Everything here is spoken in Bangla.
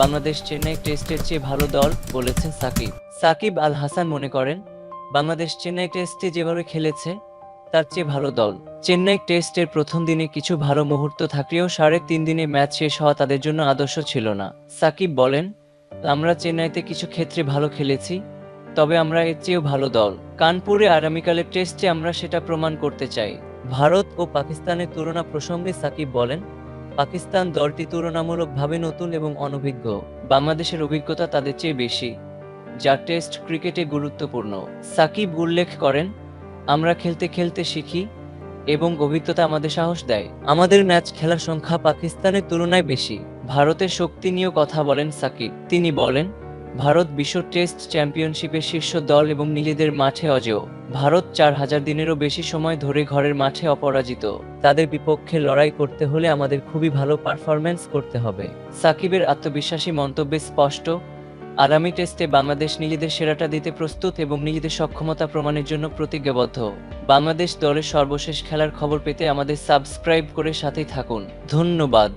বাংলাদেশ চেন্নাই টেস্টের চেয়ে ভালো দল বলেছেন সাকিব। সাকিব আল হাসান মনে করেন, বাংলাদেশ চেন্নাই টেস্টে যেভাবে খেলেছে, তার চেয়ে ভালো দল। চেন্নাই টেস্টের প্রথম দিনে কিছু ভালো মুহূর্ত থাকলেও সাড়ে তিন দিনে ম্যাচ শেষ হওয়া তাদের জন্য আদর্শ ছিল না। সাকিব বলেন, আমরা চেন্নাইতে কিছু ক্ষেত্রে ভালো খেলেছি, তবে আমরা এর চেয়েও ভালো দল। কানপুরে আগামীকালের টেস্টে আমরা সেটা প্রমাণ করতে চাই। ভারত ও পাকিস্তানের তুলনা প্রসঙ্গে সাকিব বলেন পাকিস্তান দলটি তুলনামূলকভাবে নতুন এবং অনভিজ্ঞ। বাংলাদেশের অভিজ্ঞতা তাদের চেয়ে বেশি, যা টেস্ট ক্রিকেটে গুরুত্বপূর্ণ। সাকিব উল্লেখ করেন, আমরা খেলতে খেলতে শিখি এবং অভিজ্ঞতা আমাদের সাহস দেয়। আমাদের ম্যাচ খেলার সংখ্যা পাকিস্তানের তুলনায় বেশি। ভারতের শক্তি নিয়েও কথা বলেন সাকিব। তিনি বলেন ভারত বিশ্ব টেস্ট চ্যাম্পিয়নশিপের শীর্ষ দল এবং নিজেদের মাঠে অজেয়। ভারত চার হাজার দিনেরও বেশি সময় ধরে ঘরের মাঠে অপরাজিত। তাদের বিপক্ষে লড়াই করতে হলে আমাদের খুবই ভালো পারফরম্যান্স করতে হবে। সাকিবের আত্মবিশ্বাসী মন্তব্যে স্পষ্ট, আগামী টেস্টে বাংলাদেশ নিজেদের সেরাটা দিতে প্রস্তুত এবং নিজেদের সক্ষমতা প্রমাণের জন্য প্রতিজ্ঞাবদ্ধ। বাংলাদেশ দলের সর্বশেষ খেলার খবর পেতে আমাদের সাবস্ক্রাইব করে সাথেই থাকুন। ধন্যবাদ।